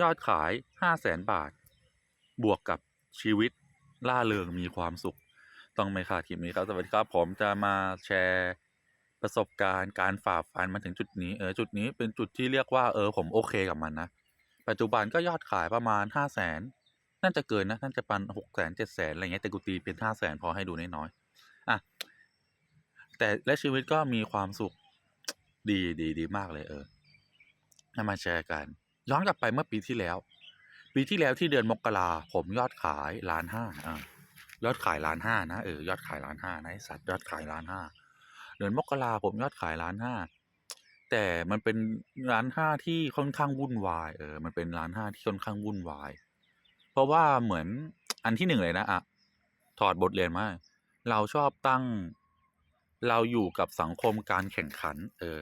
ยอดขายห้าแสนบาท บวกกับชีวิตล่าเริงมีความสุข ต้องไม่ขาดคลิปนี้ครับ สวัสดีครับ ผมจะมาแชร์ประสบการณ์การฝ่าฟันมาถึงจุดนี้เออจุดนี้เป็นจุดที่เรียกว่าเออผมโอเคกับมันนะ ปัจจุบันก็ยอดขายประมาณห้าแสนน่าจะเกินนะน่าจะปันหกแสนเจ็ดแสนอะไรเงี้ยแต่กูตีเป็นห้าแสนพอให้ดูน้อยๆอะแต่และชีวิตก็มีความสุขดีดีดีมากเลยเออนามาแชร์กัน ย้อนกลับไปเมื่อปีที่แล้ว ปีที่แล้วที่เดือนมกราผมยอดขายล้านห้าอ่ายอดขายล้านห้านะเออยอดขายล้านห้านะสัตว์ยอดขายล้านห้าเดือนมกราผมยอดขายล้านห้าแต่มันเป็นร้านห้าที่ค่อนข้างวุ่นวายเออมันเป็นร้านห้าที่ค่อนข้างวุ่นวาย เพราะว่าเหมือนอันที่หนึ่งเลยนะอะถอดบทเรียนมาเราชอบตั้ง เราอยู่กับสังคมการแข่งขัน เออ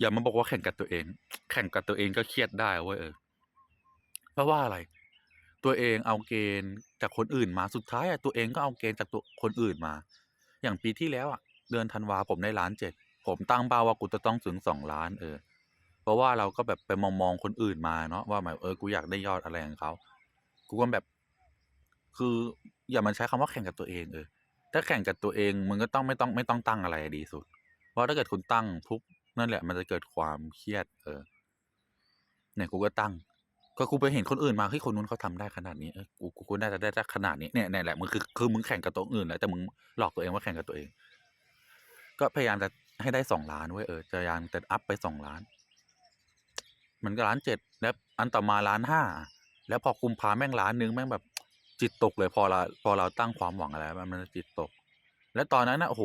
อย่ามาบอกว่าแข่งกับตัวเอง แข่งกับตัวเองก็เครียดได้เว้ยเออเพราะว่าอะไร ตัวเองเอาเกณฑ์จากคนอื่นมาสุดท้ายอะตัวเองก็เอาเกณฑ์จากตัวคนอื่นมา อย่างปีที่แล้วอะเดือนธันวาผมได้ล้านเจ็ดผมตั้งเป้าว่ากูจะต้องถึงสองล้านเออ เพราะว่าเราก็แบบไปมองมองคนอื่นมาเนาะว่าแบบเออกูอยากได้ยอดอะไรของเขากูก็แบบ คืออย่ามันใช้คำว่าแข่งกับตัวเองเออถ้าแข่งกับตัวเองมึงก็ต้องไม่ต้องไม่ต้องตั้งอะไรดีสุด เพราะถ้าเกิดคุณตั้งทุก นั่นแหละมันจะเกิดความเครียด เออเนี่ยกูก็ตั้ง ก็กูไปเห็นคนอื่นมาเฮ้ยคนนู้นเขาทำได้ขนาดนี้เออกูกูน่าจะได้ขนาดนี้เนี่ยเนี่ยแหละมึงคือคือมึงแข่งกับตัวอื่นแล้วแต่มึงหลอกตัวเองว่าแข่งกับตัวเอง ก็พยายามจะให้ได้สองล้านเว้ยเออจะพยายามจะอัพไปสองล้าน มันก็ล้านเจ็ดแล้วอันต่อมาล้านห้าแล้วพอคุมพาแม่งล้านหนึงแม่งแบบจิตตกเลยพอเราพอเราตั้งความหวังอะไรมันมันจิตตก แล้วตอนนั้นนะโอ้โห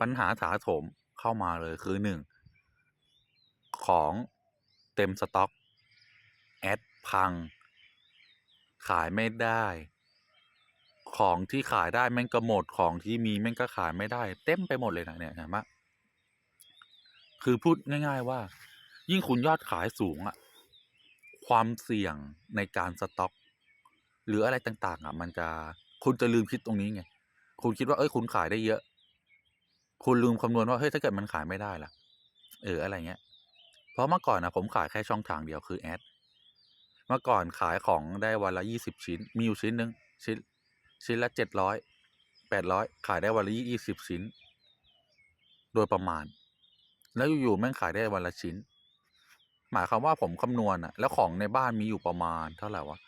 ปัญหาถาโถม เข้ามาเลยคือหนึ่งของเต็มสต็อก แอดพัง ขายไม่ได้ ของที่ขายได้แม่งก็หมดของที่มีแม่งก็ขายไม่ได้ เต็มไปหมดเลยนะเนี่ยเห็นไหมคือพูดง่าย ๆว่า ยิ่งคุณยอดขายสูงอะความเสี่ยงในการสต็อก หรืออะไรต่าง ๆอะมันจะคุณจะลืมคิดตรงนี้ไง คุณคิดว่าเอ้ยคุณขายได้เยอะ คุณลืมคำนวณว่าเฮ้ยถ้าเกิดมันขายไม่ได้ล่ะ เอออะไรเงี้ย เพราะเมื่อก่อนนะผมขายแค่ช่องทางเดียวคือแอด เมื่อก่อนขายของได้วันละยี่สิบชิ้น มีอยู่ชิ้นหนึ่งชิ้น ชิ้นละเจ็ดร้อยแปดร้อยขายได้วันละยี่สิบชิ้น โดยประมาณ แล้วอยู่ๆแม่งขายได้วันละชิ้น หมายความว่าผมคำนวณอะแล้วของในบ้านมีอยู่ประมาณ เท่าไหร่วะ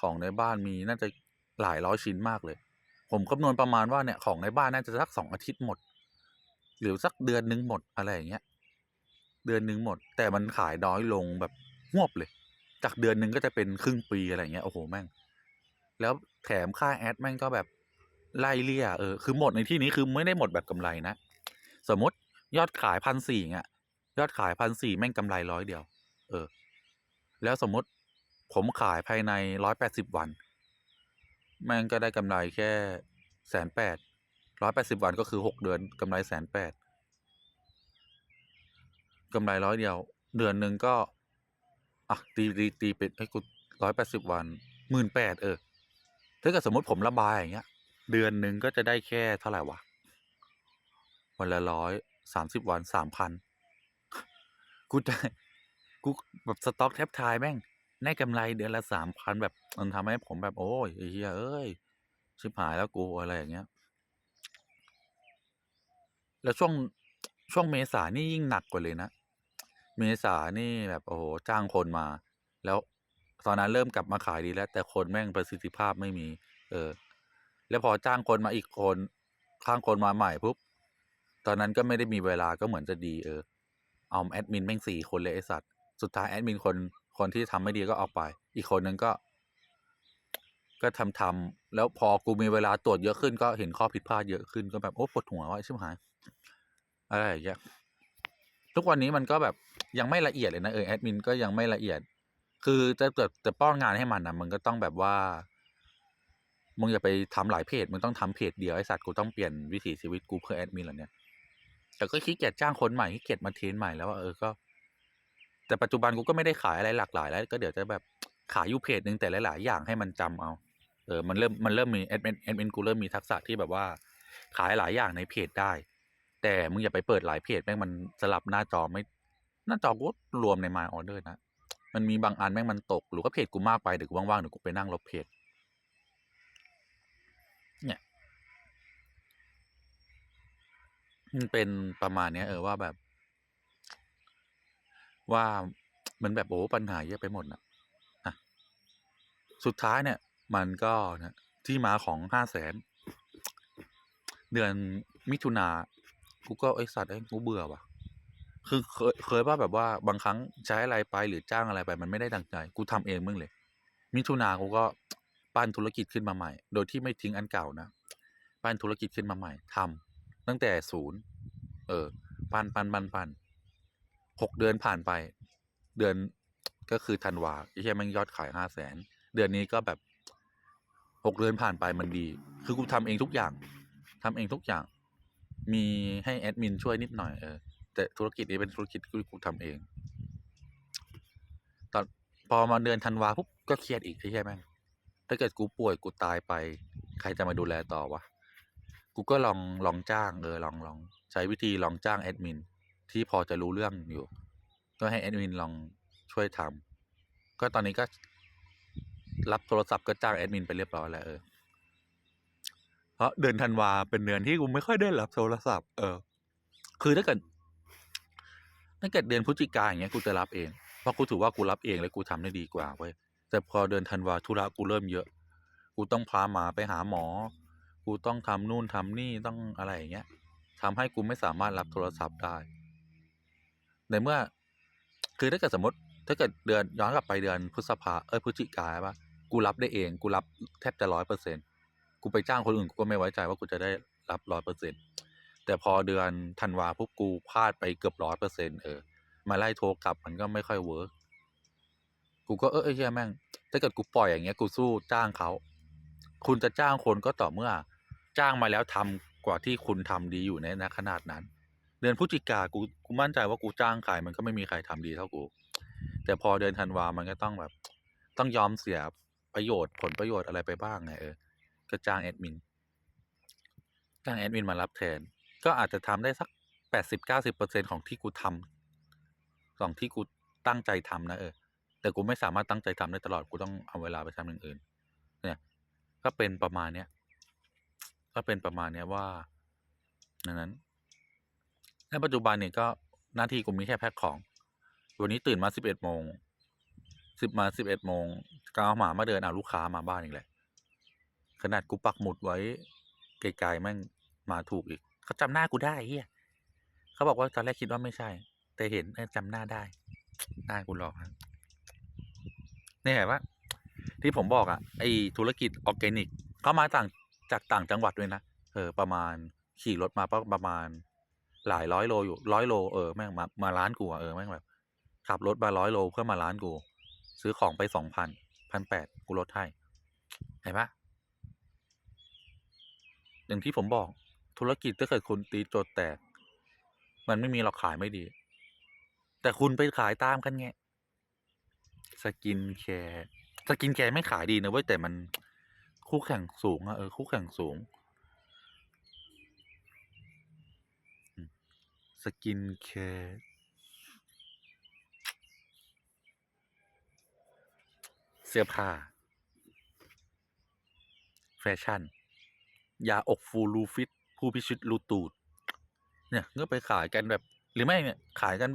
ของในบ้านมีน่าจะหลายร้อยชิ้นมากเลย ผมคำนวณประมาณว่าเนี่ยของในบ้านน่าจะสักสองอาทิตย์หมด หรือสักเดือนนึงหมดอะไรอย่างเงี้ย เดือนนึงหมด แต่มันขายน้อยลงแบบงวบเลย จากเดือนนึงก็จะเป็นครึ่งปีอะไรเงี้ยโอ้โหแม่ง แล้วแถมค่าแอดแม่งก็แบบไล่เลี่ยเออคือหมดในที่นี้คือไม่ได้หมดแบบกำไรนะสมมติยอดขายพันสี่เงี้ยยอดขายพันสี่แม่งกำไรร้อยเดียว เออ แล้วสมมติผมขายภายในร้อยแปดสิบวัน แม่งก็ได้กำไรแค่แสนแปด ร้อยแปดสิบวันก็คือหกเดือนกำไรแสนแปดกำไรร้อยเดียว เดือนหนึ่งก็ อะ ตีตีตีเป็นให้กูร้อยแปดสิบวันหมื่นแปดเออ ถ้าเกิดสมมติผมระบายอย่างเงี้ย เดือนหนึ่งก็จะได้แค่เท่าไหร่วะ วันละร้อยสามสิบวันสามพันกูจะกูแบบสต็อกแทบทายแม่งได้กำไรเดือนละสามพันแบบมันทำให้ผมแบบโอ้ยเฮียเอ้ย ชิบหายแล้วกูอะไรอย่างเงี้ย แล้วช่วงช่วงเมษานี่ยิ่งหนักกว่าเลยนะ เมษานี่แบบโอ้โหจ้างคนมา แล้วตอนนั้นเริ่มกลับมาขายดีแล้ว แต่คนแม่งประสิทธิภาพไม่มี เออ แล้วพอจ้างคนมาอีกคนข้างคนมาใหม่ปุ๊บตอนนั้นก็ไม่ได้มีเวลาก็เหมือนจะดี เออ เอาแอดมินแม่งสี่คนเลยไอสัตว์สุดท้ายแอดมินคนคนที่ทำไม่ดีก็ออกไป อีกคนนึงก็ ก็ทำทำแล้วพอกูมีเวลาตรวจเยอะขึ้นก็เห็นข้อผิดพลาดเยอะขึ้นก็แบบโอ้ปวดหัวว่าชิบหาย อะไรอย่างเงี้ยทุกวันนี้มันก็แบบยังไม่ละเอียดเลยนะเออแอดมินก็ยังไม่ละเอียด คือจะเกิดจะป้อนงานให้มันนะมันก็ต้องแบบว่ามึงอย่าไปทำหลายเพจมึงต้องทำเพจเดียวไอสัตว์กูต้องเปลี่ยนวิถีชีวิตกูเพื่อแอดมินเหรอเนี่ยแต่ก็ขี้เกียจจ้างคนใหม่ขี้เกียจมาเทรนใหม่แล้วว่าเออก็ แต่ปัจจุบันกูก็ไม่ได้ขายอะไรหลากหลาย แล้ว ก็เดี๋ยวจะแบบขายอยู่เพจหนึ่งแต่หลาย ๆ อย่างให้มันจำเอา เออมันเริ่มมันเริ่มมีแอดมินแอดมินกูเริ่มมีทักษะที่แบบว่า ขายหลายอย่างในเพจได้ แต่มึงอย่าไปเปิดหลายเพจแม่งมันสลับหน้าจอไม่ หน้าจอกูรวมใน My Order นะ มันมีบางอันแม่งมันตก หรือว่าเพจกูมากไปเดี๋ยวกูว่างๆเดี๋ยวกูไปนั่งลบเพจ เนี่ยมันเป็นประมาณเนี้ย เออว่าแบบ ว่ามันแบบโอ้ปัญหาเยอะไปหมดนะอะสุดท้ายเนี่ย มันก็นะที่มาของ500,000เดือนมิถุนา กูก็ไอ้สัตว์เอ้กูเบื่อว่ะ คือเคยเคยเปล่าแบบว่าบางครั้งใช้อะไรไปหรือจ้างอะไรไป มันไม่ได้ดังใจ กูทำเองมั่งเลย มิถุนากูก็ปั้นธุรกิจขึ้นมาใหม่ โดยที่ไม่ทิ้งอันเก่านะ ปั้นธุรกิจขึ้นมาใหม่ทำตั้งแต่0เออ ปั้นๆๆๆ6เดือนผ่านไป เดือนก็คือธันวาไอ้เหี้ยม่งยอดขาย500,000เดือนนี้ก็แบบ6เดือนผ่านไปมันดี คือกูทำเองทุกอย่างทำเองทุกอย่าง มีให้แอดมินช่วยนิดหน่อยเออแต่ธุรกิจนี้เป็นธุรกิจที่กูทำเองตอนพอมาเดือนธันวาปุ๊บก็เครียดอีกไอ้เหี้ยแม่งถ้าเกิดกูป่วยกูตายไป ใครจะมาดูแลต่อวะกูก็ลองลองจ้างเออลองลองใช้วิธีลองจ้างแอดมินที่พอจะรู้เรื่องอยู่ ก็ให้แอดมินลองช่วยทำก็ตอนนี้ก็รับโทรศัพท์ก็จ้างแอดมินไปเรียบร้อยแล้วเออ ราะเดือนธันวาเป็นเดือนที่กูไม่ค่อยได้รับโทรศัพท์ เออ คือถ้าเกิดถ้าเกิดเดือนพฤศจิกาอย่างเงี้ยกูจะรับเอง เพราะกูถือว่ากูรับเองแล้วกูทำได้ดีกว่าเว้ย แต่พอเดือนธันวาธุระกูเริ่มเยอะ กูต้องพาหมาไปหาหมอ กูต้องทำนู่นทำนี่ต้องอะไรอย่างเงี้ยทำให้กูไม่สามารถรับโทรศัพท์ได้ ในเมื่อ คือถ้าเกิดสมมติ ถ้าเกิดเดือนย้อนกลับไปเดือนพฤษภาเอ๊ยพฤศจิกาใช่เปล่ากูรับได้เอง กูรับแทบจะ100% กูไปจ้างคนอื่นกูก็ไม่ไว้ใจว่ากูจะได้รับ100%แต่พอเดือนธันวาปุ๊บกูพลาดไปเกือบ100%เปอร์เซ็นเออ มาไล่โทรกลับมันก็ไม่ค่อยเวิร์กกูก็เออไอ้เหี้ยแม่ง ถ้าเกิดกูปล่อยอย่างเงี้ยกูสู้จ้างเขา คุณจะจ้างคนก็ต่อเมื่อ จ้างมาแล้วทำกว่าที่คุณทำดีอยู่ในณขนาดนั้น เดือนพฤศจิกากูกูมั่นใจว่ากูจ้างใครมันก็ไม่มีใครทำดีเท่ากู แต่พอเดือนธันวามันก็ต้องแบบ ต้องยอมเสียประโยชน์ผลประโยชน์อะไรไปบ้างไงเออ็จ้างแอดมิน จ้างแอดมินมารับแทน ก็อาจจะทำได้สัก 80-90%ของที่กูทำของที่กูตั้งใจทำนะเออ แต่กูไม่สามารถตั้งใจทำได้ตลอด กูต้องเอาเวลาไปทำอย่างอื่น เนี่ย ก็เป็นประมาณเนี้ย ก็เป็นประมาณเนี้ยว่าดังนั้นณปัจจุบันเนี่ยก็หน้าที่กูมีแค่แพ็กของ วันนี้ตื่นมา11โมงสิบมา11โมงก็เอาหมามาเดินเอาลูกค้ามาบ้านอีกแล้ว ขนาดกูปักหมุดไว้ไกลๆแม่งมาถูกอีก เขาจำหน้ากูได้เหี้ยเขาบอกว่าตอนแรกคิดว่าไม่ใช่ แต่เห็นจำหน้าได้ หน้ากูหลอครับเนี่เห็นปล่าที่ผมบอกอะไอ้ธุรกิจออร์แกนิกเขามาต่างจากต่างจังหวัดด้วยนะเออประมาณขี่รถมาประมาณ หลายร้อยโลอยู่100โลเออแม่งมามาร้านกูอะเออแม่งแบบขับรถมา100โลเพื่อมาร้านกู ซื้อของไป2,000 1,800กูลดให้เห็นปล่า อย่างที่ผมบอกธุรกิจถ้าเกิดคุณตีโจทย์แตก มันไม่มีหรอกขายไม่ดี แต่คุณไปขายตามกันไง Skincare Skincare ไม่ขายดีนะเว้ยแต่มันคู่แข่งสูงอะเออคู่แข่งสูงอืม Skincare เสื้อผ้า แฟชั่น ยาอกฟูรูฟิต ผู้พิชิตรูตูด เนี่ยก็ไปขายกันแบบ หรือไม่เนี่ยขายกัน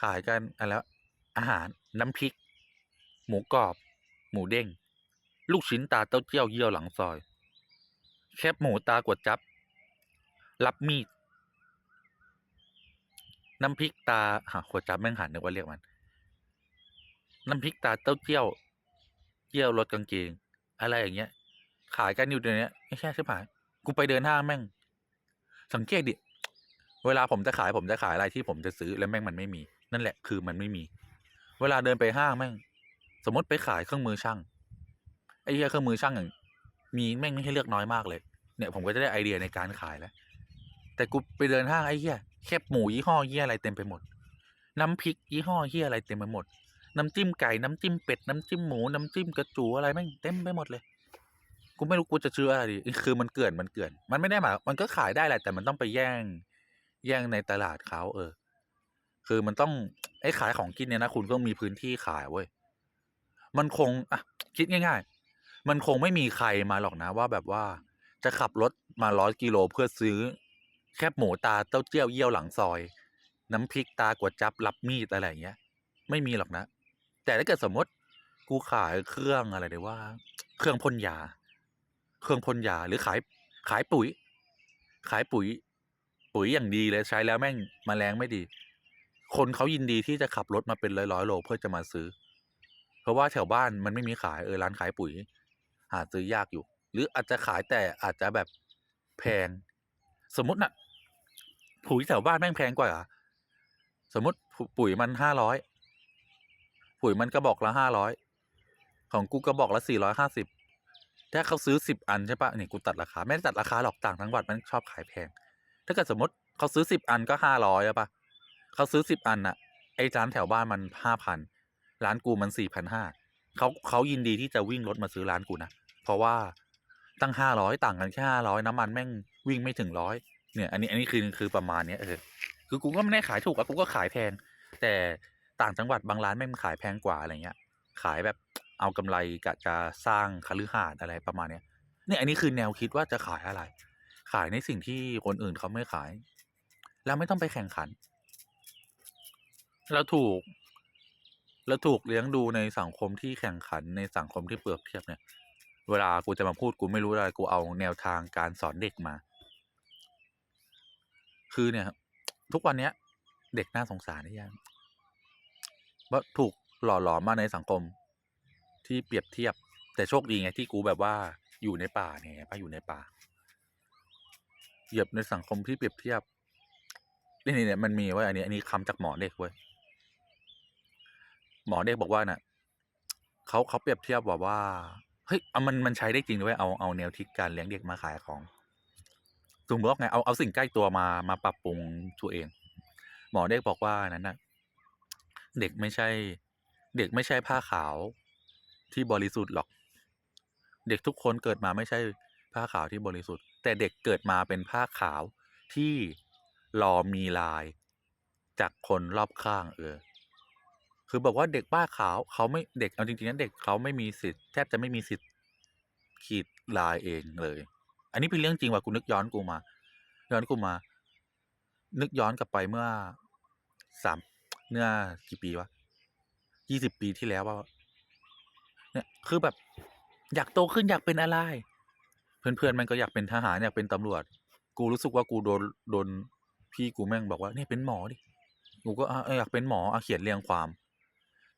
ขายกันอะไรวอาหารน้ำพริก หมูกรอบ หมูเด้ง ลูกชิ้นตาเต้าเจี้ยวเยี่ยวหลังซอย แคบหมูตากวยจั๊บรับมีด น้ำพริกตาหาก๋วยจั๊บแม่งหันนึกว่าเรียกมัน น้ำพริกตาเต้าเจี้ยวเจี้ยวรสกางเกง อะไรอย่างเงี้ย ขายกันอยู่เดี๋ยวนี้ไอ้เหี้ยชิบหากูไปเดินห้างแม่ง สังเกตดิเวลาผมจะขายผมจะขายอะไรที่ผมจะซื้อแล้วแม่งมันไม่มี นั่นแหละคือมันไม่มี เวลาเดินไปห้างแม่ง สมมติไปขายเครื่องมือช่างไอ้เครื่องมือช่างอะมีแม่งไม่ให้เลือกน้อยมากเลย เนี่ย ผมก็จะได้ไอเดียในการขายแล้ว แต่กูไปเดินห้างไอ้เหี้ยแคบหมูยี่ห้อเหี้ยอะไรเต็มไปหมด น้ำพริกยี่ห้อเหี้ยอะไรเต็มไปหมด น้ำจิ้มไก่ น้ำจิ้มเป็ด น้ำจิ้มหมู น้ำจิ้มกระจูอะไรแม่งเต็มไปหมดเลย กูไม่รู้กูจะซื้ออะไรดีคือมันเกลื่อนมันเกลื่อนมันไม่ได้หมายมันก็ขายได้แหละแต่มันต้องไปแย่ง แย่งในตลาดเขาเออ คือมันต้องไอ้ขายของกินเนี่ยนะคุณต้องมีพื้นที่ขายเว้ยมันคงอะคิดง่าย ๆ มันคงไม่มีใครมาหรอกนะว่าแบบว่าจะขับรถมาร้อยกิโลเพื่อซื้อ แคบหมูตาเต้าเจี้ยวเยี่ยวหลังซอย น้ำพริกตากวดจับรับมีดอะไรอย่างเงี้ย ไม่มีหรอกนะ แต่ถ้าเกิดสมมติกูขายเครื่องอะไรเดี๋ยวว่า เครื่องพ่นยา เครื่องพ่นยาหรือขายขายปุ๋ย ขายปุ๋ย ปุ๋ยอย่างดีเลยใช้แล้วแม่งมแมลงไม่ดี คนเขายินดีที่จะขับรถมาเป็นร้อยร้อยโลเพื่อจะมาซื้อ เพราะว่าแถวบ้านมันไม่มีขายเออร้านขายปุ๋ย หาซื้อยากอยู่ หรืออาจจะขายแต่อาจจะแบบแพง สมมติน่ะ ปุ๋ยแถวบ้านแม่งแพงกว่าอะสมมติปุ๋ยมันห้าร้อยปุ๋ยมันกระบอกละห้าร้อยของกูกระบอกละสี่ร้อยห้าสิบ ถ้าเขาซื้อสิบอันใช่ปะนี่กูตัดราคา ไม่ได้ตัดราคาหรอกต่างจังหวัดมันชอบขายแพง ถ้าเกิดสมมติเขาซื้อสิบอันก็ห้าร้อยอะปะเขาซื้อสิบอันอะไอ้ร้านแถวบ้านมันห้าพันร้านกูมันสี่พันห้าเขาเขายินดีที่จะวิ่งรถมาซื้อร้านกูนะ เพราะว่าตั้งห้าร้อยต่างกันแค่ห้าร้อยน้ำมันแม่งวิ่งไม่ถึงร้อยเนี่ย อันนี้อันนี้คือคือประมาณเนี้ยเออคือกูก็ไม่ได้ขายถูกอะกูก็ขายแพง แต่ต่างจังหวัดบางร้านแม่งขายแพงกว่าอะไรเงี้ย ขายแบบ เอากำไรกะจะสร้างคฤหาสน์อะไรประมาณเนี้ยเนี่ยอันนี้คือแนวคิดว่าจะขายอะไร ขายในสิ่งที่คนอื่นเขาไม่ขาย แล้วไม่ต้องไปแข่งขัน แล้วถูก แล้วถูกเลี้ยงดูในสังคมที่แข่งขันในสังคมที่เปรียบเทียบเนี่ย เวลากูจะมาพูดกูไม่รู้อะไรกูเอาแนวทางการสอนเด็กมา คือเนี่ยครับทุกวันเนี้ย เด็กน่าสงสารได้ยังว่าถูกหล่อหลอมมาในสังคม ที่เปรียบเทียบ แต่โชคดีไงที่กูแบบว่าอยู่ในป่าเนี่ยป้าอยู่ในป่า เหยียบในสังคมที่เปรียบเทียบนี่นี่เนี่ยมันมีไว้อันนี้อันนี้คำจากหมอเด็กเว้ยหมอเด็กบอกว่าน่ะเขาเขาเปรียบเทียบบอกว่าเฮ้ยเอามันมันใช้ได้จริงด้วยเอาเอาแนวทิศการเลี้ยงเด็กมาขายของสมมติว่าไงเอาเอาสิ่งใกล้ตัวมามาปรับปรุงตัวเอง หมอเด็กบอกว่านั้นน่ะ เด็กไม่ใช่ เด็กไม่ใช่ผ้าขาว ที่บริสุทธิ์หรอก เด็กทุกคนเกิดมาไม่ใช่ผ้าขาวที่บริสุทธิ์ แต่เด็กเกิดมาเป็นผ้าขาวที่รอมีลาย จากคนรอบข้างเออคือบอกว่าเด็กผ้าขาวเขาไม่เด็กเอาจริงๆนั้นเด็กเขาไม่มีสิทธิ์แทบจะไม่มีสิทธิ์ขีดลายเองเลย อันนี้เป็นเรื่องจริงว่ะกูนึกย้อนกูมา ย้อนกูมา นึกย้อนกลับไปเมื่อสามเมื่อกี่ปีวะยี่สิบปีที่แล้วว่า เนี่ยคือแบบ อยากโตขึ้นอยากเป็นอะไร เพื่อนๆมันก็อยากเป็นทหารอยากเป็นตำรวจ กูรู้สึกว่ากูโดนโดนพี่กูแม่งบอกว่าเนี่ยเป็นหมอดิกูก็อยากเป็นหมออะเขียนเรียงความ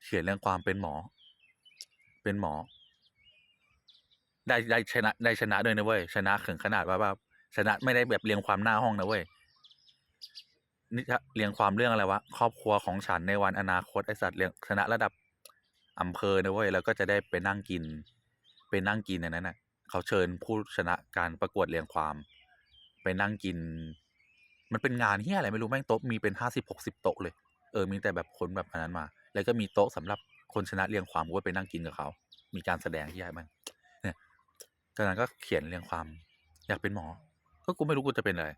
เขียนเรียงความเป็นหมอ เป็นหมอ ได้ได้ชนะได้ชนะด้วยนะเว้ยชนะถึงขนาดว่าแบบชนะไม่ได้แบบเรียงความหน้าห้องนะเว้ยนี่เรียงความเรื่องอะไรวะครอบครัวของฉันในวันอนาคตไอสัตว์เรียงชนะระดับ อำเภอนะเว้ยแล้วก็จะได้ไปนั่งกินไปนั่งกินในนั้นน่ะเขาเชิญผู้ชนะการประกวดเรียงความ ไปนั่งกิน มันเป็นงานเฮียอะไรไม่รู้แม่งโต๊ะมีเป็นห้าสิบหกสิบโต๊ะเลยเออมีแต่แบบคนแบบอันนั้นมา แล้วก็มีโต๊ะสำหรับคนชนะเรียงความกูก็ไปนั่งกินกับเขา มีการแสดงที่ใหญ่มันเนี่ยตอนนั้นก็เขียนเรียงความ อยากเป็นหมอ ก็กูไม่รู้กูจะเป็นอะไร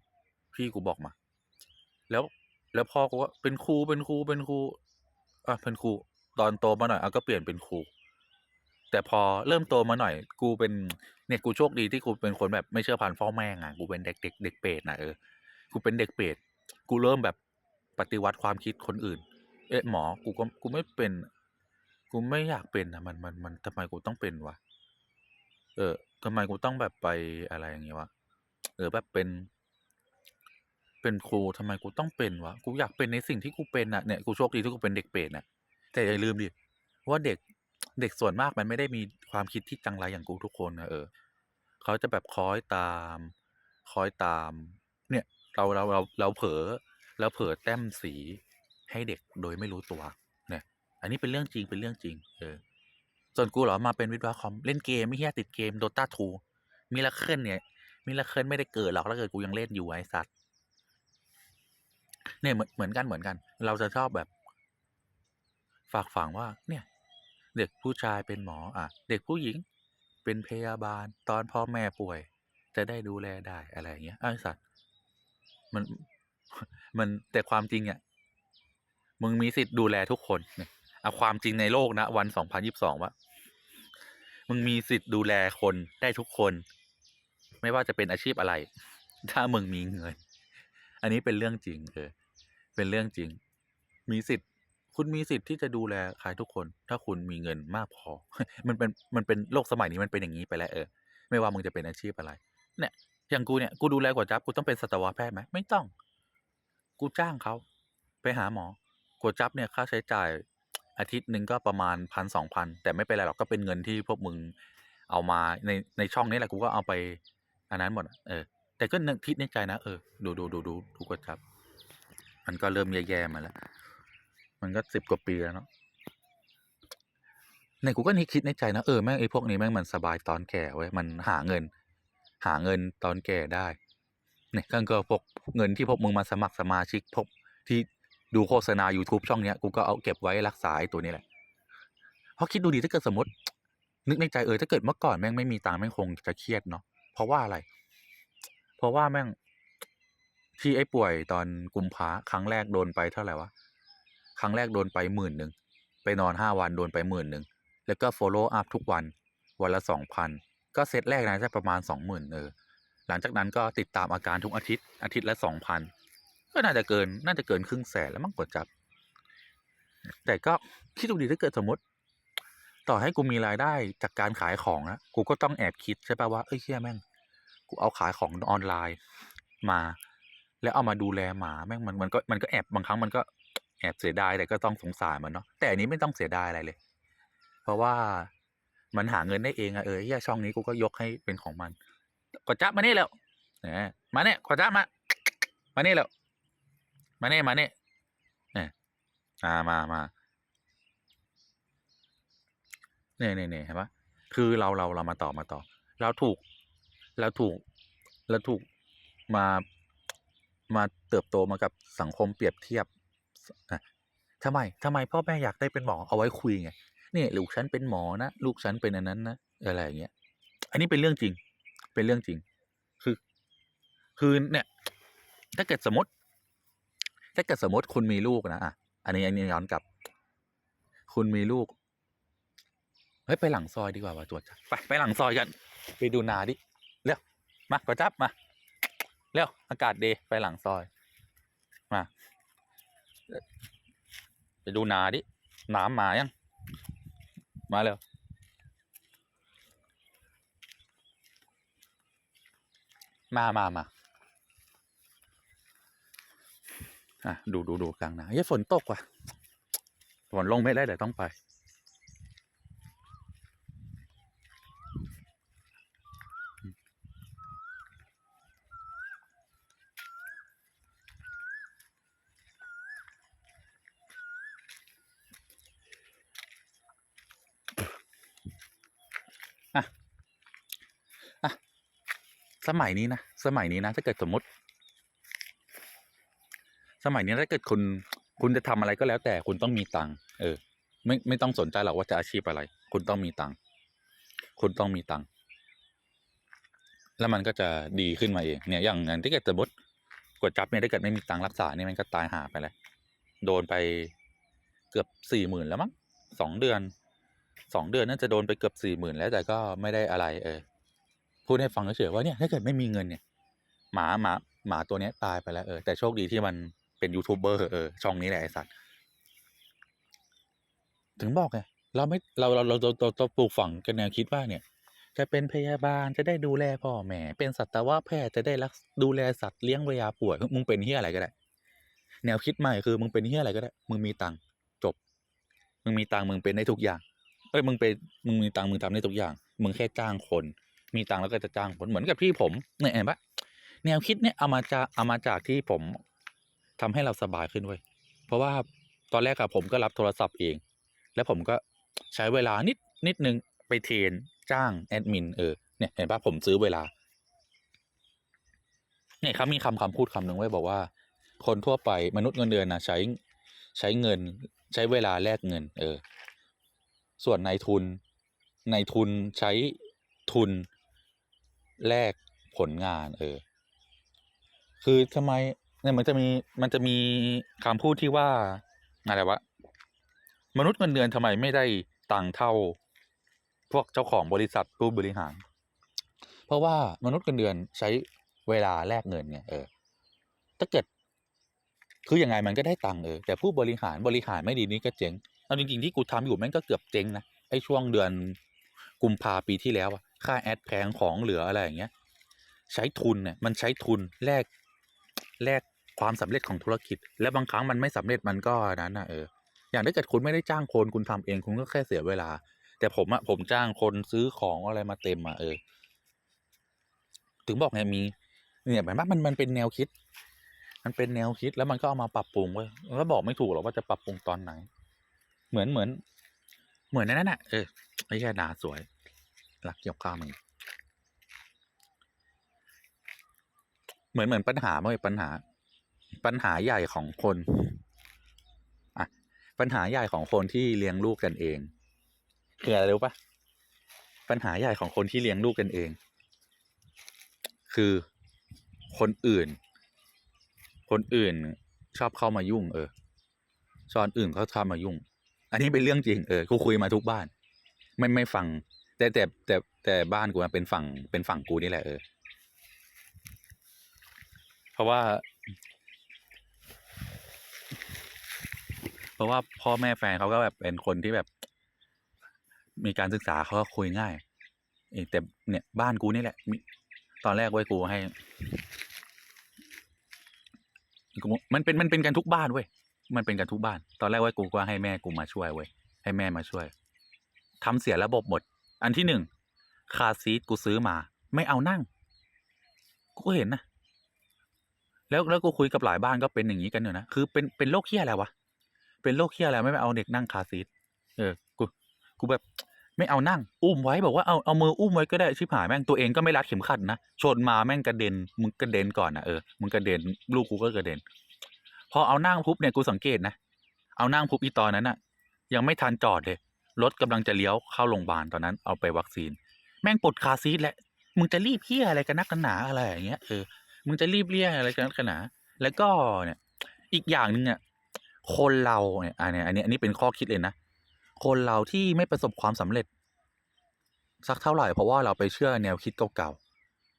พี่กูบอกมา แล้วแล้วพ่อกูว่าเป็นครูเป็นครูเป็นครูอะเป็นครู ตอนโตมาหน่อยเอาก็เปลี่ยนเป็นครู แต่พอเริ่มโตมาหน่อย กูเป็นเนี่ยกูโชคดีที่กูเป็นคนแบบไม่เชื่อพันพ่อแม่งอะกูเป็นเด็กเด็กเด็กเปรตนะเออกูเป็นเด็กเปรตกูเริ่มแบบปฏิวัติความคิดคนอื่น เอ๊ะหมอกูก็กูไม่เป็น กูไม่อยากเป็นอะมันมันมันทำไมกูต้องเป็นวะเออทำไมกูต้องแบบไปอะไรอย่างเงี้ยวะเออแบบเป็น เป็นครูทำไมกูต้องเป็นวะกูอยากเป็นในสิ่งที่กูเป็นนะเนี่ยกูโชคดีที่กูเป็นเด็กเปรตนะ แต่อย่าลืมดิว่าเด็กเด็กส่วนมากมันไม่ได้มีความคิดที่จังไรอย่างกูทุกคนนะเออเขาจะแบบคอยตามคอยตาม เนี่ยเราเราเราเราเผลอเราเผลอแต้มสีให้เด็กโดยไม่รู้ตัวเนี่ยอันนี้เป็นเรื่องจริงเป็นเรื่องจริง เออ ส่วนกูเหรอมาเป็นวิทยาคอมเล่นเกมไม่เฮียติดเกมโดตาทูมิลาเคิลเนี่ยมิลาเคิลไม่ได้เกิดหรอกถ้าเกิดกูยังเล่นอยู่ไอ้สัตว์เนี่ยเหมือนเหมือนกันเหมือนกัน เราจะชอบแบบ ฝากฝังว่าเนี่ยเด็กผู้ชายเป็นหมออะเด็กผู้หญิงเป็นพยาบาลตอนพ่อแม่ป่วย จะได้ดูแลได้อะไรอย่างเงี้ยไอ้สัตว์มันมันแต่ความจริงอะมึงมีสิทธิ์ดูแลทุกคนเนี่ยเอาความจริงในโลกนะวันสองพันยิบสองว่ามึงมีสิทธิ์ดูแลคนได้ทุกคน ไม่ว่าจะเป็นอาชีพอะไร ถ้ามึงมีเงิน อันนี้เป็นเรื่องจริงเออเป็นเรื่องจริง มีสิทธิ์ คุณมีสิทธิ์ที่จะดูแลใครทุกคน ถ้าคุณมีเงินมากพอ มันเป็นมันเป็นโลกสมัยนี้มันเป็นอย่างนี้ไปแล้วเออ ไม่ว่ามึงจะเป็นอาชีพอะไร เนี่ย อย่างกูเนี่ยกูดูแลกว่าจับกูต้องเป็นสัตวแพทย์ไหมไม่ต้อง กูจ้างเขาไปหาหมอกวดจับเนี่ยค่าใช้จ่ายอาทิตย์หนึ่งก็ประมาณพันสองพันแต่ไม่เป็นไรหรอกก็เป็นเงินที่พวกมึงเอามาในในช่องนี้แหละกูก็เอาไปอันนั้นหมดเออ แต่ก็นึกคิดในใจนะเออดูดูดูดูดูกวดจับ มันก็เริ่มแย่ๆมาแล้ว มันก็สิบกว่าปีแล้วเนาะในกูก็นี่คิดในใจนะเออแม่งไอ้พวกนี้แม่งมันสบายตอนแก่เว้ยมันหาเงิน หาเงินตอนแก่ได้ เนี่ยก็ก็พวกเงินที่พวกมึงมาสมัครสมาชิกพวกที่ดูโฆษณา YouTube ช่องเนี้ยกูก็เอาเก็บไว้รักษาไอ้ตัวนี้แหละเพราะคิดดูดิถ้าเกิดสมมติ นึกในใจเออถ้าเกิดเมื่อก่อนแม่งไม่มีตังค์แม่งคงจะเครียดเนาะเพราะว่าอะไร เพราะว่าแม่งที่ไอ้ป่วยตอนกุมภาครั้งแรกโดนไปเท่าไหร่วะ ครั้งแรกโดนไปหมื่นหนึ่งไปนอนห้าวันโดนไปหมื่นหนึ่งแล้วก็ follow up ทุกวันวันละสองพันก็เซตแรกนะจะประมาณสองหมื่นเออหลังจากนั้นก็ติดตามอาการทุกอาทิตย์อาทิตย์ละสองพันก็น่าจะเกินน่าจะเกินครึ่งแสนแล้วมั้งกดจับ แต่ก็คิดดูดิถ้าเกิดสมมติ ต่อให้กูมีรายได้จากการขายของนะกูก็ต้องแอบคิดใช่ป่ะว่าเอ้ยเฮียแม่งกูเอาขายของออนไลน์มา แล้วเอามาดูแลหมาแม่งมันมันก็มันก็แอบบางครั้งมันก็ แอบเสียดายแต่ก็ต้องสงสารมันเนาะแต่อันนี้ไม่ต้องเสียดายอะไรเลย เพราะว่ามันหาเงินได้เองอะเออเฮียช่องนี้กูก็ยกให้เป็นของมันกดจับมาเนี่แล้วแหมมาเนี่ยกดจับมา มาเนี่แล้วมาเนี่ยมาเนี่ยเนี่ยมามามาเนี่ยเนี่ยเนี่ยเห็นปะคือเราเราเรามาต่อมาต่อ เราถูกเราถูกเราถูกมามาเติบโตมากับสังคมเปรียบเทียบ ทำไมทำไมพ่อแม่อยากได้เป็นหมอเอาไว้คุยไงเนี่ยลูกฉันเป็นหมอนะลูกฉันเป็นอันนั้นนะอะไรอย่างเงี้ย อันนี้เป็นเรื่องจริง เป็นเรื่องจริง คือ คือเนี่ย ถ้าเกิดสมมติ ถ้าเกิดสมมติคุณมีลูกนะอะอันนี้อันนี้ย้อนกลับ คุณมีลูกเฮ้ยไปหลังซอยดีกว่าว่ะตัวจไปไปหลังซอยกัน ไปดูนาดิเร็วมา กระจับมา เร็วอากาศดีไปหลังซอย ไปดูนาดิน้ำมายังมาเร็วมามามาอะดูดูดูกลางนาเฮ้ยฝนตกว่ะฝนลงไม่ได้เดี๋ยต้องไป สมัยนี้นะสมัยนี้นะถ้าเกิดสมมติ สมัยนี้ถ้าเกิดคุณคุณจะทำอะไรก็แล้วแต่คุณต้องมีตังค์เออ ไม่ไม่ต้องสนใจหรอกว่าจะอาชีพอะไร คุณต้องมีตังค์คุณต้องมีตังค์แล้วมันก็จะดีขึ้นมาเองเนี่ยอย่างอย่างที่เกิดสมมติกดจับเนี่ยถ้าเกิดไม่มีตังค์รักษาเนี่ยมันก็ตายหาไปแล้วโดนไปเกือบสี่หมื่นแล้วมั้งสองเดือนสองเดือนน่าจะโดนไปเกือบสี่หมื่นแล้วแต่ก็ไม่ได้อะไร เออ พูดให้ฟังเฉยๆว่าเนี่ยถ้าเกิดไม่มีเงินเนี่ย หมาหมาหมาตัวเนี้ยตายไปแล้วเออแต่โชคดีที่มันเป็นยูทูบเบอร์เออช่องนี้แหละไอสัตว์ถึงบอกไงเราไม่เราเราเราเราเราปลูกฝังกันแนวคิดว่าเนี่ย จะเป็นพยาบาลจะได้ดูแลพ่อแม่เป็นสัตวแพทย์จะได้รักดูแลสัตว์เลี้ยงเวลาป่วยมึงเป็นเฮียอะไรก็ได้ แนวคิดใหม่คือ มึงเป็นเฮียอะไรก็ได้ มึงมีตังค์จบ มึงมีตังค์มึงเป็นได้ทุกอย่างเอ้ยมึงเป็นมึงมีตังค์มึงทำได้ทุกอย่าง มึงแค่จ้างคน มีตังค์แล้วก็จะจ้างคนเหมือนกับพี่ผมเนี่ยเห็นปะแนวคิดเนี่ยเอามาจากเอามาจากที่ผมทำให้เราสบายขึ้นเว้ยเพราะว่าตอนแรกอะผมก็รับโทรศัพท์เอง แล้วผมก็ใช้เวลานิดนิดนึงไปเทรนจ้างแอดมินเออเนี่ยเห็นปะผมซื้อเวลาเนี่ยเขามีคำคำพูดคำหนึ่งไว้บอกว่า คนทั่วไปมนุษย์เงินเดือนนะใช้ใช้เงินใช้เวลาแลกเงิน เออ ส่วนนายทุนนายทุนใช้ทุน แลกผลงาน เออ คือทำไมเนี่ยมันจะมีมันจะมีคำพูดที่ว่าอะไรวะมนุษย์เงินเดือนทำไมไม่ได้ตังเท่า พวกเจ้าของบริษัทผู้บริหาร เพราะว่ามนุษย์เงินเดือนใช้เวลาแลกเงินไงเออ ถ้าเกิดคือยังไงมันก็ได้ตังค์เออแต่ผู้บริหารบริหารไม่ดีนี่ก็เจ๊งเอาจริงๆที่กูทำอยู่แม่งก็เกือบเจ๊งนะไอ้ช่วงเดือนกุมภาปีที่แล้วอะ ค่าแอดแพงของเหลืออะไรอย่างเงี้ย ใช้ทุนเนี่ยมันใช้ทุนแลกแลกความสำเร็จของธุรกิจ และบางครั้งมันไม่สำเร็จมันก็นั้นนะเอออย่างถ้าเกิดคุณไม่ได้จ้างคนคุณทำเองคุณก็แค่เสียเวลา แต่ผมอะผมจ้างคนซื้อของอะไรมาเต็มอะเออ ถึงบอกไงมี เนี่ยหมายว่ามันมันเป็นแนวคิด มันเป็นแนวคิดแล้วมันก็เอามาปรับปรุงเว้ยแล้วบอกไม่ถูกหรอกว่าจะปรับปรุงตอนไหน เหมือนเหมือน เหมือนนั้นน่ะเออไอ้แค่นาสวย รักเกี่ยวข้าวมึงเหมือนเหมือนปัญหาเว้ยปัญหา ปัญหาใหญ่ของคนอะปัญหาใหญ่ของคนที่เลี้ยงลูกกันเองคืออะไรรู้ปะปัญหาใหญ่ของคนที่เลี้ยงลูกกันเอง คือคนอื่น คนอื่นชอบเข้ามายุ่ง เออชอนอื่นเขาเข้ามายุ่ง อันนี้เป็นเรื่องจริงเออกูคุยมาทุกบ้าน ไม่ไม่ฟัง แต่แต่แต่แต่บ้านกูมันเป็นฝั่งเป็นฝั่งกูนี่แหละเออ เพราะว่า เพราะว่าพ่อแม่แฟนเขาก็แบบเป็นคนที่แบบ มีการศึกษาเขาก็คุยง่ายแต่เนี่ยบ้านกูนี่แหละตอนแรกไว้กูให้มันเป็นมันเป็นกันทุกบ้านเว้ย มันเป็นกันทุกบ้าน ตอนแรกไว้กูก็ให้แม่กูมาช่วยเว้ย ให้แม่มาช่วยทำเสียระบบหมด อันที่หนึ่งคาซีทกูซื้อมา ไม่เอานั่ง กูก็เห็นนะแล้วแล้วกูคุยกับหลายบ้านก็เป็นอย่างนี้กันอยู่นะคือเป็นเป็นโรคเฮี้ยอะไรวะเป็นโรคเฮี้ยอะไรไม่ไปเอาเด็กนั่งคาซีทเออกูกูแบบไม่เอานั่ง อุ้มไว้บอกว่าเอาเอามืออุ้มไว้ก็ได้ชิบหายแม่งตัวเองก็ไม่รัดเข็มขัดนะชนมาแม่งกระเด็นมึงกระเด็นก่อนนะเออมึงกระเด็นลูกกูก็กระเด็น พอเอานั่งปุ๊บเนี่ยกูสังเกตนะเอานั่งปุ๊บอีตอนนั้นอะยังไม่ทันจอดเลย รถกำลังจะเลี้ยวเข้าโรงพยาบาลตอนนั้นเอาไปวัคซีน แม่งปลดคาซีทแล้วมึงจะรีบเพี้ยอะไรกันนักกันหนาอะไรอย่างเงี้ยเออมึงจะรีบเรียอะไรกันนักกันหนาแล้วก็เนี่ยอีกอย่างหนึ่งเนี่ยคนเราเนี่ยอันเนี้ยอันนี้อันนี้เป็นข้อคิดเลยนะคนเราที่ไม่ประสบความสำเร็จ สักเท่าไหร่เพราะว่าเราไปเชื่อแนวคิดเก่า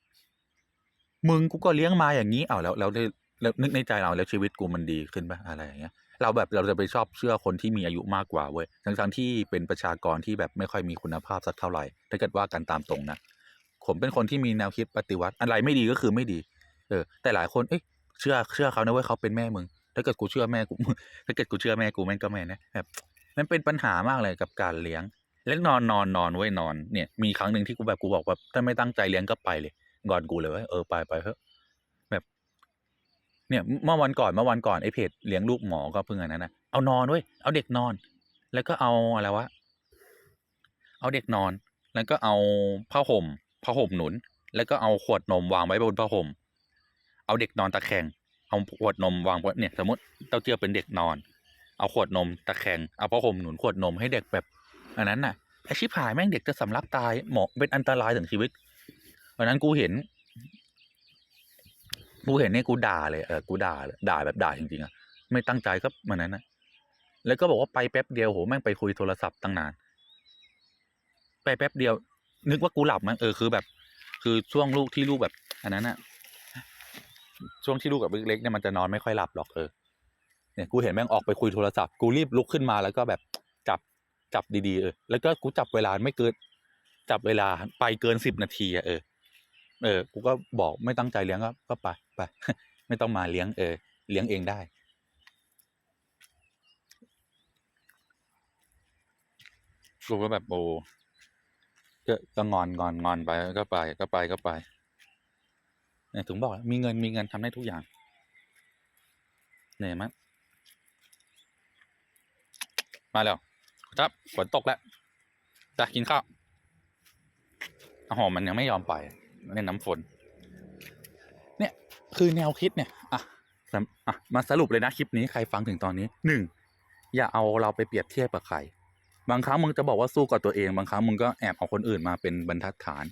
ๆมึงกูก็เลี้ยงมาอย่างนี้เอาแล้วแล้วได้แล้วนึกในใจเราแล้วชีวิตกูมันดีขึ้นปะอะไรอย่างเงี้ย เราแบบเราจะไปชอบเชื่อคนที่มีอายุมากกว่าเว้ยทั้งทั้งๆที่เป็นประชากรที่แบบไม่ค่อยมีคุณภาพสักเท่าไหร่ ถ้าเกิดว่ากันตามตรงนะผมเป็นคนที่มีแนวคิดปฏิวัติ อะไรไม่ดีก็คือไม่ดี เออ แต่หลายคนเอ้ยเชื่อเชื่อเขานะเว้ยเขาเป็นแม่มึง ถ้าเกิดกูเชื่อแม่กูถ้าเกิดกูเชื่อแม่กูแม่งก็แม่นะแบบมันเป็นปัญหามากเลยกับการเลี้ยง แล้วนอนนอนนอนไว้ยนอนเนี่ยมีครั้งหนึ่งที่กูแบบกูบอกว่าถ้าไม่ตั้งใจเลี้ยงก็ไปเลยกอดกูเลยว่าเออไปไปเถอะ เนี่ยเมื่อวันก่อนเมื่อวันก่อนไอ้เพจเลี้ยงลูกหมอก็เพิ่งอันนั้นนะเอานอนเว้ยเอาเด็กนอน แล้วก็เอาอะไรวะเอาเด็กนอน แล้วก็เอาผ้าห่มผ้าห่มหนุน แล้วก็เอาขวดนมวางไว้บนผ้าห่มเอาเด็กนอนตะแคงเอาขวดนมวางไว้เนี่ย สมมติเต้าเจี้ยวเป็นเด็กนอน เอาขวดนมตะแคงเอาผ้าห่มหนุนขวดนมให้เด็กแบบอันนั้นน่ะไอชิบหายแม่งเด็กจะสำลักตายหมอเป็นอันตรายถึงชีวิตวันนั้นกูเห็น กูเห็นเนี่ยกูด่าเลยเออกูด่าเลยด่าแบบด่าจริงๆอะไม่ตั้งใจก็มันนั้นนะแล้วก็บอกว่าไปแป๊บเดียวโหแม่งไปคุยโทรศัพท์ตั้งนาน ไปแป๊บเดียว นึกว่ากูหลับมั้งเออคือแบบ คือช่วงลูกที่ลูกแบบ อันนั้นอะช่วงที่ลูกกับเล็กๆเนี่ยมันจะนอนไม่ค่อยหลับหรอกเออเนี่ยกูเห็นแม่งออกไปคุยโทรศัพท์กูรีบลุกขึ้นมาแล้วก็แบบจับจับดีๆเออแล้วก็กูจับเวลาไม่เกินจับเวลาไปเกินสิบนาทีอะเออ เออ กูก็บอกไม่ตั้งใจเลี้ยงก็ก็ไปไปไม่ต้องมาเลี้ยงเออ เลี้ยงเองได้ กูก็แบบโอ้ก็ก็งอนงอนงอนไปก็ไปก็ไปก็ไปเนี่ยถึงบอกมีเงินมีเงินทำได้ทุกอย่างเนี่ยมั้ยมาแล้วครับฝนตกแล้วจะกินข้าวอ๋อมันยังไม่ยอมไป เล่นน้ำฝน เนี่ยคือแนวคิดเนี่ยอะอะมาสรุปเลยนะคลิปนี้ใครฟังถึงตอนนี้หนึ่งอย่าเอาเราไปเปรียบเทียบกับใคร บางครั้งมึงจะบอกว่าสู้กับตัวเอง บางครั้งมึงก็แอบเอาคนอื่นมาเป็นบรรทัดฐาน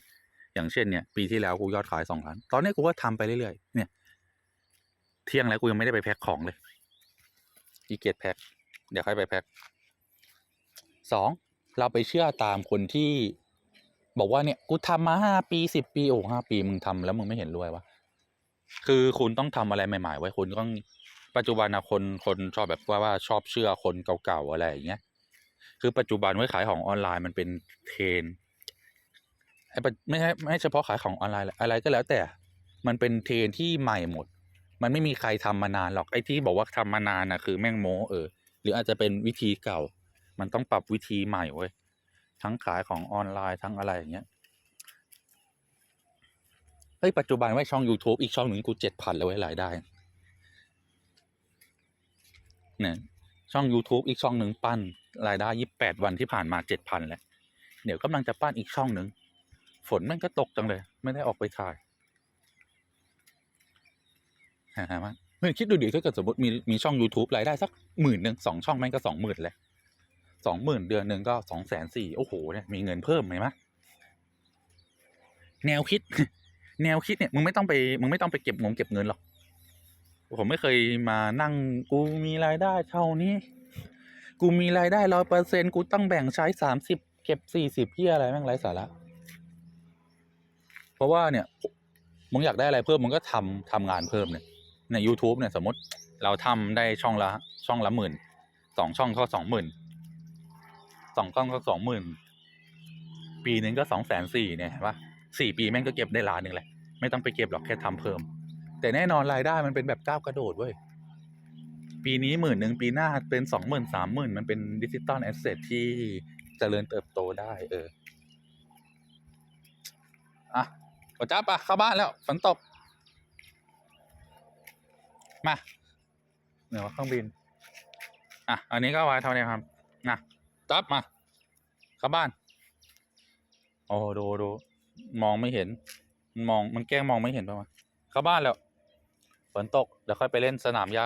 อย่างเช่นเนี่ย ปีที่แล้วกูยอดขายสองล้าน ตอนนี้กูก็ทำไปเรื่อยๆ เนี่ย เที่ยงแล้วกูยังไม่ได้ไปแพ็คของเลยอีเกียจแพ็ค เดี๋ยวค่อยไปแพ็คสองเราไปเชื่อตามคนที่ บอกว่าเนี่ยกูทำมาห้าปีสิบปีโอ้ห้าปีมึงทำแล้วมึงไม่เห็นรวยวะคือคุณต้องทำอะไรใหม่ๆไว้คุณต้องปัจจุบันนะคนคนชอบแบบว่าว่าชอบเชื่อคนเก่าๆอะไรอย่างเงี้ยคือปัจจุบันไว้ขายของออนไลน์มันเป็นเทรนไอ้ไม่ใช่ไม่เฉพาะขายของออนไลน์อะไรก็แล้วแต่มันเป็นเทรนที่ใหม่หมด มันไม่มีใครทำมานานหรอกไอ้ที่บอกว่าทำมานานนะคือแม่งโมเออ หรืออาจจะเป็นวิธีเก่า มันต้องปรับวิธีใหม่เว้ย ทั้งขายของออนไลน์ทั้งอะไรอย่างเงี้ยเฮ้ยปัจจุบันไว้ช่อง YouTube อีกช่องหนึ่งกูเจ็ดพันแล้วไว้รายได้เนี่ยช่อง YouTube อีกช่องหนึ่งปั้นรายได้ยี่แปดวันที่ผ่านมาเจ็ดพันแล้วเดี๋ยวกำลังจะปั้นอีกช่องหนึ่งฝนแม่งก็ตกจังเลย ไม่ได้ออกไปถ่ายหามาเฮ้ยคิดดูดิถ้าเกิดสมมติมีมีช่อง YouTube รายได้สักหมื่นหนึ่งสองช่องแม่งก็สองหมื่นเลย สองหมื่นเดือนหนึ่งก็สองแสนสี่โอ้โหเนี่ยมีเงินเพิ่มไหมมะแนวคิด แนวคิดเนี่ยมึงไม่ต้องไปมึงไม่ต้องไปเก็บงงเก็บเงินหรอกผมไม่เคยมานั่งกูมีรายได้เท่านี้ กูมีรายได้ร้อยเปอร์เซ็นกูต้องแบ่งใช้สามสิบเก็บสี่สิบเพี้ยอะไรแม่งไร้สาระเพราะว่าเนี่ยมึงอยากได้อะไรเพิ่มมึงก็ทำทำงานเพิ่มเนี่ยใน YouTube เนี่ยสมมติเราทำได้ช่องละช่องละหมื่นสองช่องก็สองหมื่น สองช่องก็สองหมื่นปีหนึ่งก็สองแสนสี่เนี่ยเห็นปะสี่ปีแม่งก็เก็บได้ล้านหนึ่งเลยไม่ต้องไปเก็บหรอกแค่ทำเพิ่ม แต่แน่นอนรายได้มันเป็นแบบก้าวกระโดดเว้ยปีนี้หมื่นหนึ่งปีหน้าเป็นสองหมื่นสามหมื่นมันเป็นดิจิตอลแอสเซทที่เจริญเติบโตได้ เอออะกดจับอะเข้าบ้านแล้วฝนตก มาเดี๋ยวเครื่องบิน อะ อันนี้ก็ไว้เท่านี้ครับนะ จับมาเข้าบ้าน โอ้ดูดูมองไม่เห็น มองมันแกล้งมองไม่เห็นป่ะวะเข้าบ้านแล้วฝนตกเดี๋ยวค่อยไปเล่นสนามหญ้า